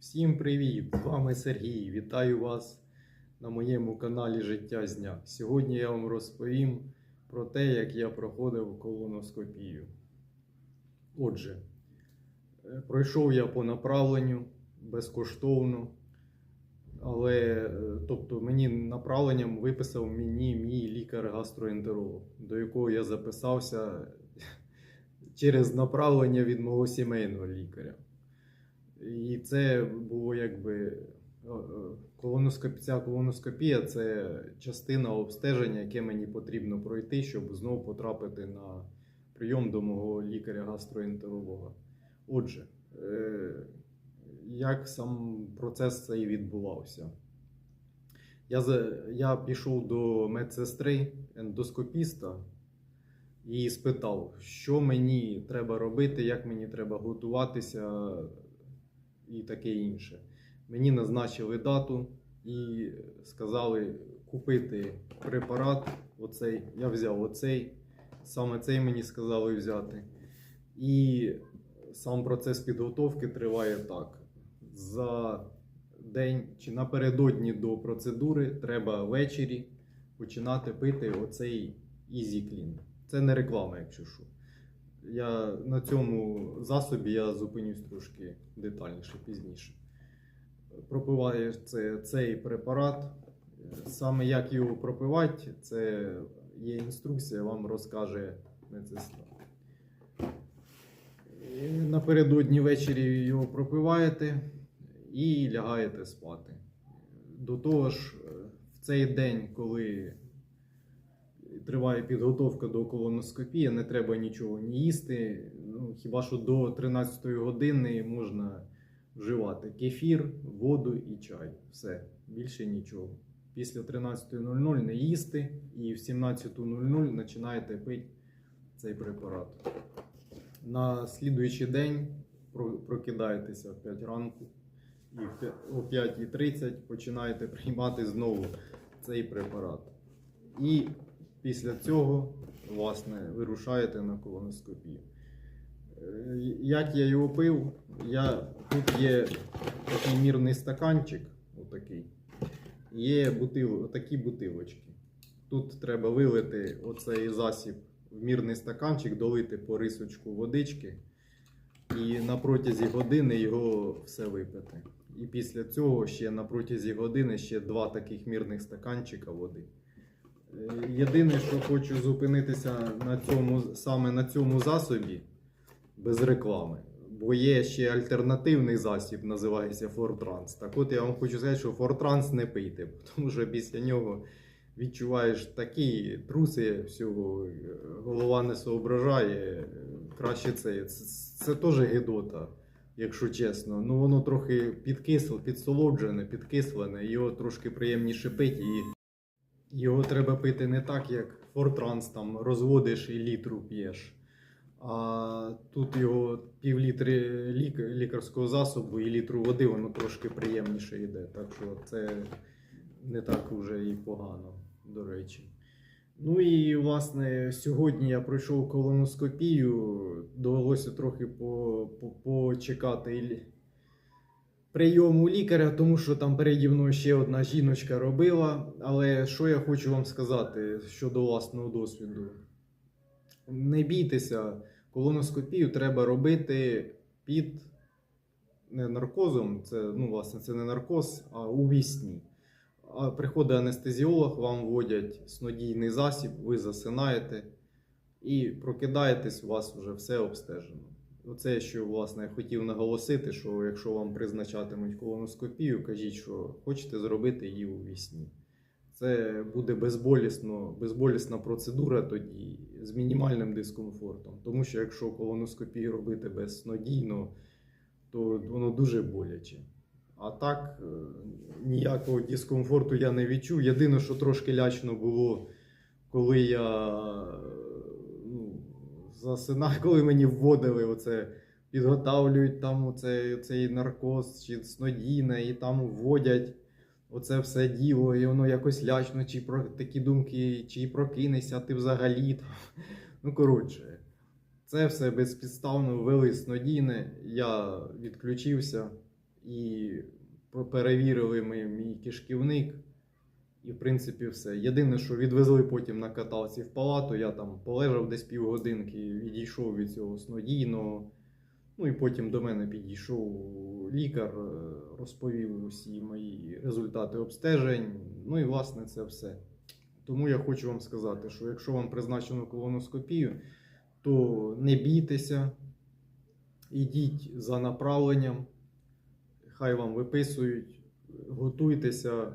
Всім привіт! З вами Сергій. Вітаю вас на моєму каналі Життя з дня. Сьогодні я вам розповім про те, як я проходив колоноскопію. Отже, е, пройшов я по направленню безкоштовно, але е, тобто мені направленням виписав мені мій лікар-гастроентеролог, до якого я записався через направлення від мого сімейного лікаря. І це було якби е, е, ця колоноскопія це частина обстеження, яке мені потрібно пройти, щоб знову потрапити на прийом до мого лікаря-гастроентеролога. Отже, е, як сам процес цей відбувався? Я, я пішов до медсестри, ендоскопіста і спитав, що мені треба робити, як мені треба готуватися і таке інше. Мені назначили дату і сказали купити препарат. Оцей. Я взяв оцей. Саме цей мені сказали взяти. І сам процес підготовки триває так. За день чи напередодні до процедури треба ввечері починати пити оцей Easy Clean. Це не реклама, якщо що. Я на цьому засобі я зупинюсь трошки детальніше пізніше. Пропиває це, цей препарат. Саме як його пропивати, це є інструкція, вам розкаже медсестра. Напередодні ввечері його пропиваєте і лягаєте спати. До того ж, в цей день, коли триває підготовка до колоноскопії, не треба нічого ні їсти. Ну, хіба що до 13 години можна вживати кефір, воду і чай. Все, більше нічого. Після 13.00 не їсти і в 17.00 починаєте пити цей препарат. На слідуючий день прокидаєтеся в 5 ранку і о 5.30 починаєте приймати знову цей препарат. І після цього, власне, вирушаєте на колоноскопію. Е, Як я його пив, я, тут є такий мірний стаканчик, отакий. Є бутил, отакі бутилочки. Тут треба вилити оцей засіб в мірний стаканчик, долити по рисочку водички і на протязі години його все випити. І після цього ще на протязі години ще два таких мірних стаканчика води. Єдине, що хочу зупинитися на цьому, саме на цьому засобі без реклами. Бо є ще альтернативний засіб, називається Фортранс. Так от я вам хочу сказати, що Фортранс не пийте, тому що після нього відчуваєш такі труси всього, голова не соображає. Краще це. Це, це теж гидота, якщо чесно. Ну воно трохи підкисле, підсолоджене, підкислене, його трошки приємніше пити і. Його треба пити не так, як Фортранс там розводиш і літру п'єш. А тут його пів літри лік, лікарського засобу і літру води, воно трошки приємніше йде. Так що це не так уже і погано, до речі. Ну і власне сьогодні я пройшов колоноскопію, довелося трохи по, по, почекати прийому лікаря, тому що там переді мною ще одна жіночка робила. Але що я хочу вам сказати щодо власного досвіду? Не бійтеся, колоноскопію треба робити під не наркозом, це, ну, власне, це не наркоз, а у вісні. А приходить анестезіолог, вам вводять снодійний засіб, ви засинаєте і прокидаєтесь, у вас вже все обстежено. Оце, що власне хотів наголосити, що якщо вам призначатимуть колоноскопію, кажіть, що хочете зробити її у вісні. Це буде безболісно, безболісна процедура тоді з мінімальним дискомфортом. Тому що якщо колоноскопію робити безснодійно, то воно дуже боляче. А так, е, ніякого дискомфорту я не відчув. Єдине, що трошки лячно було, коли я засинав, коли мені вводили оце, підготавлюють там оце, цей наркоз чи снодійне, і там вводять оце все діло, і воно якось лячно, чи про такі думки, чи прокинешся, ти взагалі. там. Ну, коротше, це все безпідставно ввели снодійне, я відключився і перевірили ми мій кишківник. І, в принципі, все. Єдине, що відвезли потім на каталці в палату, я там полежав десь півгодинки, відійшов від цього снодійного. Ну і потім до мене підійшов лікар, е, розповів усі мої результати обстежень. Ну і власне це все. Тому я хочу вам сказати, що якщо вам призначено колоноскопію, то не бійтеся, ідіть за направленням, хай вам виписують, готуйтеся,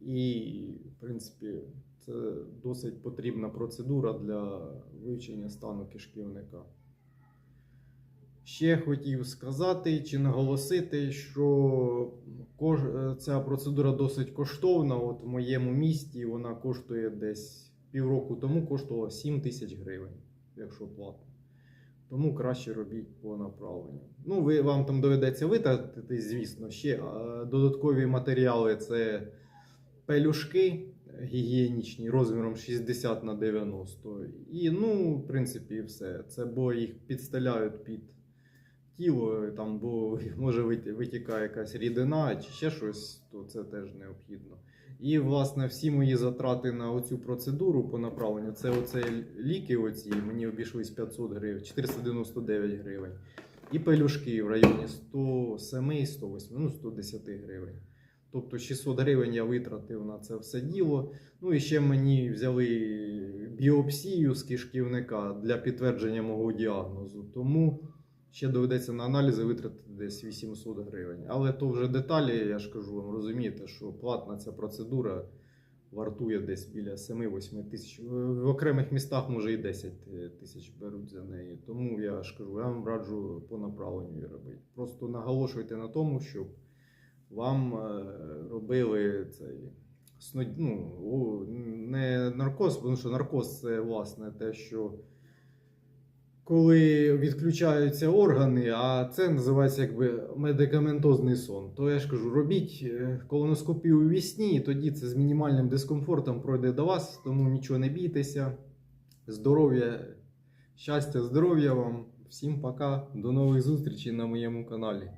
і, в принципі, це досить потрібна процедура для вивчення стану кишківника. Ще хотів сказати чи наголосити, що ця процедура досить коштовна. От в моєму місті вона коштує десь півроку тому коштувала 7 тисяч гривень, якщо платно. Тому краще робіть по направленню. Ну, ви, вам там доведеться витратити, звісно, ще додаткові матеріали це пелюшки гігієнічні розміром 60 на 90. І, ну, в принципі, все. Це бо їх підстеляють під тіло, там, бо може вит- витікає якась рідина чи ще щось, то це теж необхідно. І, власне, всі мої затрати на оцю процедуру по направленню, це оце ліки, оці, мені обійшлись 500 гривень, 499 гривень. І пелюшки в районі 107, 108, ну 110 гривень. Тобто 600 гривень я витратив на це все діло. Ну і ще мені взяли біопсію з кишківника для підтвердження мого діагнозу. Тому ще доведеться на аналізи витратити десь 800 гривень. Але то вже деталі, я ж кажу вам, розумієте, що платна ця процедура вартує десь біля 7-8 тисяч. В окремих містах може і 10 тисяч беруть за неї. Тому я ж кажу, я вам раджу по направленню робити. Просто наголошуйте на тому, щоб вам е, робили цей ну, не наркоз, тому що наркоз це власне те, що коли відключаються органи, а це називається якби медикаментозний сон. То я ж кажу, робіть е, колоноскопію у вісні, і тоді це з мінімальним дискомфортом пройде до вас, тому нічого не бійтеся. Здоров'я, щастя, здоров'я вам. Всім пока, до нових зустрічей на моєму каналі.